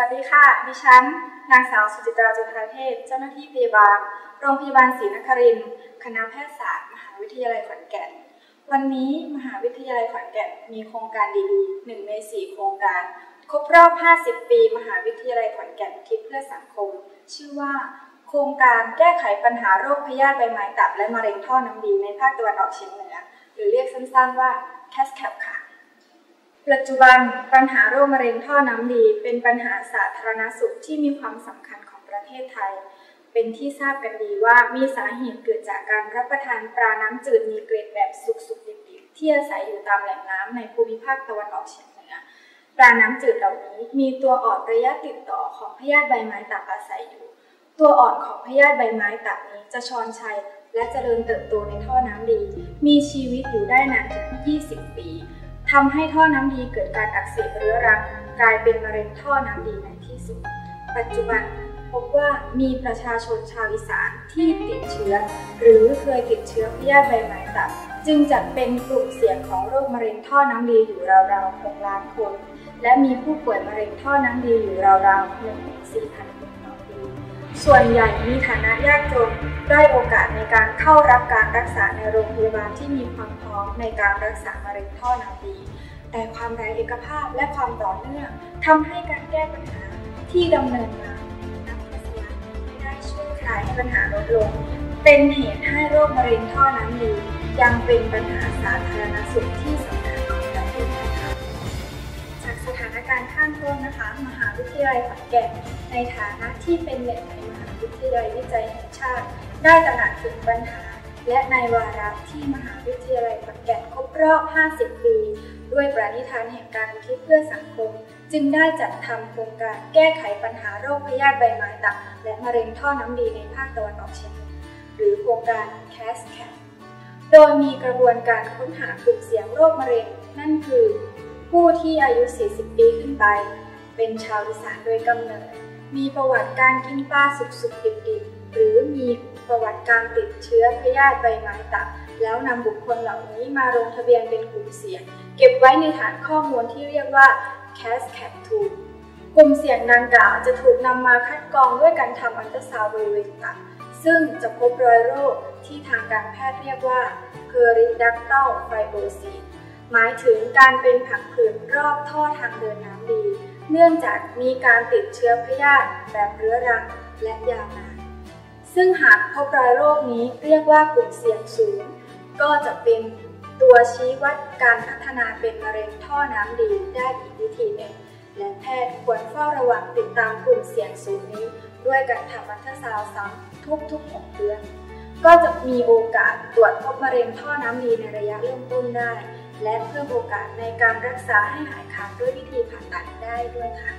วัสดีค่ะ ดิฉัน นางสาวสุจิตราจุฑาเทพ เจ้าหน้าที่พยาบาล โรงพยาบาลศรีนครินทร์คณะแพทยศาสตร์ มหาวิทยาลัยขอนแก่น วันนี้มหาวิทยาลัยขอนแก่นมีโครงการดีๆหนึ่งในสี่โครงการ ครบรอบ 50 ปี มหาวิทยาลัยขอนแก่นคิดเพื่อสังคม ชื่อว่า โครงการแก้ไขปัญหาโรคพยาธิใบไม้ตับและมะเร็งท่อน้ำดีในภาคตะวันออกเฉียงเหนือ หรือเรียกสั้นๆว่า CASCAP ค่ะ ปัจจุบันปัญหาโรคมะเร็งท่อน้ำดี เป็นปัญหาสาธารณสุขที่มีความสำคัญของประเทศไทย เป็นที่ทราบกันดีว่ามีสาเหตุเกิดจากการรับประทานปลาน้ำจืดมีเกรดแบบสุกๆดิบๆที่อาศัยอยู่ตามแหล่งน้ำในภูมิภาคตะวันออกเฉียงเหนือปลาน้ำจืดเหล่านี้มีตัวอ่อนระยะติดต่อของพยาธิใบไม้ตับอาศัยอยู่ ตัวอ่อนของพยาธิใบไม้ตับนี้จะชอนชัยและเจริญเติบโตในท่อน้ำดี มีชีวิตอยู่ได้นานถึง 20 ปี ทำให้ท่อน้ำดีเกิดการอักเสบเรื้อรังกลายเป็นมะเร็งท่อน้ำดีในที่สุด ปัจจุบันพบว่ามีประชาชนชาวอีสานที่ติดเชื้อ หรือเคยติดเชื้อพยาธิใบไม้ตับ จึงจัดเป็นกลุ่มเสี่ยงของโรคมะเร็งท่อน้ำดีอยู่ราวๆ6ล้านคน และมีผู้ป่วยมะเร็งท่อน้ำดีอยู่ราวๆ1-4พันคน ส่วนใหญ่มีฐานะยากจนได้โอกาสในการเข้ารับการรักษาในโรงพยาบาลที่มีความพร้อมในการรักษามะเร็งท่อน้ำดี แต่ความไร้เอกภาพและความต่อเนื่องทำให้การแก้ปัญหาที่ดำเนินมานับทศวรรษไม่ได้ช่วยคลายให้ปัญหาลดลง เป็นเหตุให้โรคมะเร็งท่อน้ำดียังเป็นปัญหาสาธารณสุขที่ส การข้างต้นนะคะ มหาวิทยาลัยขอนแก่นในฐานะที่เป็นแหล่งในมหาวิทยาลัยวิจัยแห่งชาติ ได้ตระหนักถึงปัญหา และในวาระที่มหาวิทยาลัยขอนแก่นครบรอบ 50 ปี ด้วยปณิธานแห่งการอุทิศเพื่อสังคม จึงได้จัดทำโครงการแก้ไขปัญหาโรคพยาธิใบไม้ตับและมะเร็งท่อน้ำดีในภาคตะวันออกเฉียงเหนือหรือโครงการ CASCAP โดยมีกระบวนการค้นหากลุ่มเสี่ยงโรคมะเร็ง นั่นคือ ผู้ที่อายุ 40 ปีขึ้นไป เป็นชาวอีสานโดยกำเนิด มีประวัติการกินปลาสุกๆดิบๆหรือมีประวัติการติดเชื้อพยาธิใบไม้ตับแล้วนำบุคคลเหล่านี้มาลงทะเบียนเป็นกลุ่มเสี่ยง เก็บไว้ในฐานข้อมูลที่เรียกว่า CASCAP2 กลุ่มเสี่ยงดังกล่าวจะถูกนำมาคัดกรองด้วยการทำอัลตราซาวด์บริเวณตับซึ่งจะพบรอยโรคที่ทางการแพทย์เรียกว่า periductal fibrosis หมายถึงการเป็นผังผืดรอบท่อทางเดินน้ำดี เนื่องจากมีการติดเชื้อพยาธิแบบเรื้อรังและยาวนานซึ่งหากพบรอยโรคนี้เรียกว่ากลุ่มเสี่ยงสูง ก็จะเป็นตัวชี้วัดการพัฒนาเป็นมะเร็งท่อน้ำดีได้อีกวิธีหนึ่ง และแพทย์ควรเฝ้าระวังติดตามกลุ่มเสี่ยงสูงนี้ ด้วยการทำอัลตราซาวซ้ำทุกๆ 6 เดือน ก็จะมีโอกาสตรวจพบมะเร็งท่อน้ำดีในระยะเริ่มต้นได้ และเพิ่มโอกาสในการรักษาให้หายขาดด้วยวิธีผ่าตัดได้ด้วยค่ะ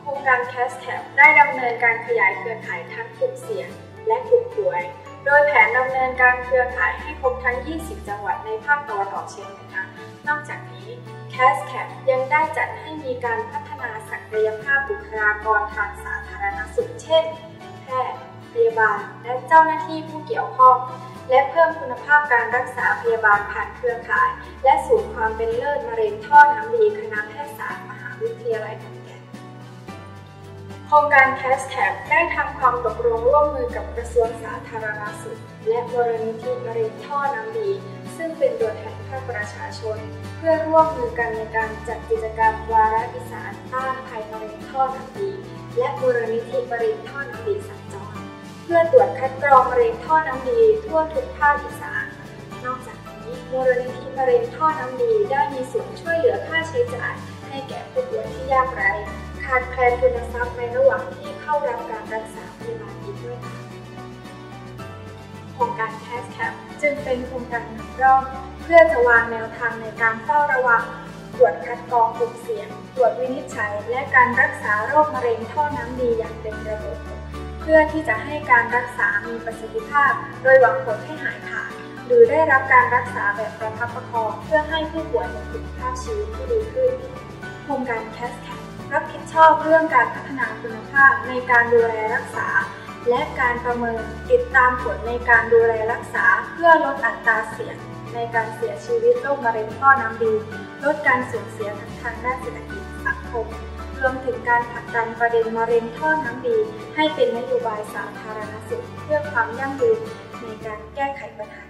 โครงการ CASCAP ได้ดำเนินการขยายเครือข่ายทั้งกลุ่มเสี่ยงและกลุ่มป่วย โดยแผนดำเนินการเครือข่ายให้ครบทั้ง 20 จังหวัดในภาคตะวันออกเฉียงเหนือนอกจากนี้ CASCAP ยังได้จัดให้มีการพัฒนาศักยภาพบุคลากรทางสาธารณสุขเช่น แพทย์พยาบาล และเจ้าหน้าที่ผู้เกี่ยวข้อง และเพิ่มคุณภาพการรักษาพยาบาลผ่านเครือข่าย และศูนย์ความเป็นเลิศมะเร็งท่อน้ำดีคณะแพทยศาสตร์มหาวิทยาลัยขอนแก่นโครงการ CASCAP ได้ทำความตกลงร่วมมือกับกระทรวงสาธารณสุข และมูลนิธิมะเร็งท่อน้ำดี ซึ่งเป็นตัวแทนภาคประชาชน เพื่อร่วมมือกันในการจัดกิจกรรมวาระอีสานต้านภัยมะเร็งท่อน้ำดี และมูลนิธิมะเร็งท่อน้ำดีสัญจรเพื่อตรวจคัดกรองมะเร็งท่อน้ำดีทั่วทุกภาคอีสาน นอกจากนี้มูลนิธิมะเร็งท่อน้ำดีได้มีส่วนช่วยเหลือค่าใช้จ่ายให้แก่ผู้ป่วยที่ยากไร้ขาดแคลนทุนทรัพย์ในระหว่างที่เข้ารับการรักษาพยาบาลอีกด้วยค่ะโครงการ CASCAP จึงเป็นโครงการหนึ่งรอบเพื่อจะวางแนวทางในการเฝ้าระวังตรวจคัดกรองกลุ่มเสี่ยง ตรวจวินิจฉัย และการรักษาโรคมะเร็งท่อน้ำดีอย่างเป็นระบบ พื่อที่จะให้การรักษามีประสิทธิภาพ โดยหวังผลให้หายขาดหรือได้รับการรักษาแบบประคับประคองเพื่อให้ผู้ป่วยมีคุณภาพชีวิตที่ดีขึ้นโครงการ CASCAP รับผิดชอบเรื่องการพัฒนาคุณภาพในการดูแลรักษา และการประเมินติดตามผลในการดูแลรักษา เพื่อลดอัตราเสี่ยงในการเสียชีวิตโรคมะเร็งท่อน้ำดี ลดการสูญเสียทางด้านเศรษฐกิจสังคม รวมถึงการผลักดันประเด็นมะเร็งท่อน้ำดี ให้เป็นนโยบายสาธารณสุขเพื่อความยั่งยืนในการแก้ไขปัญหา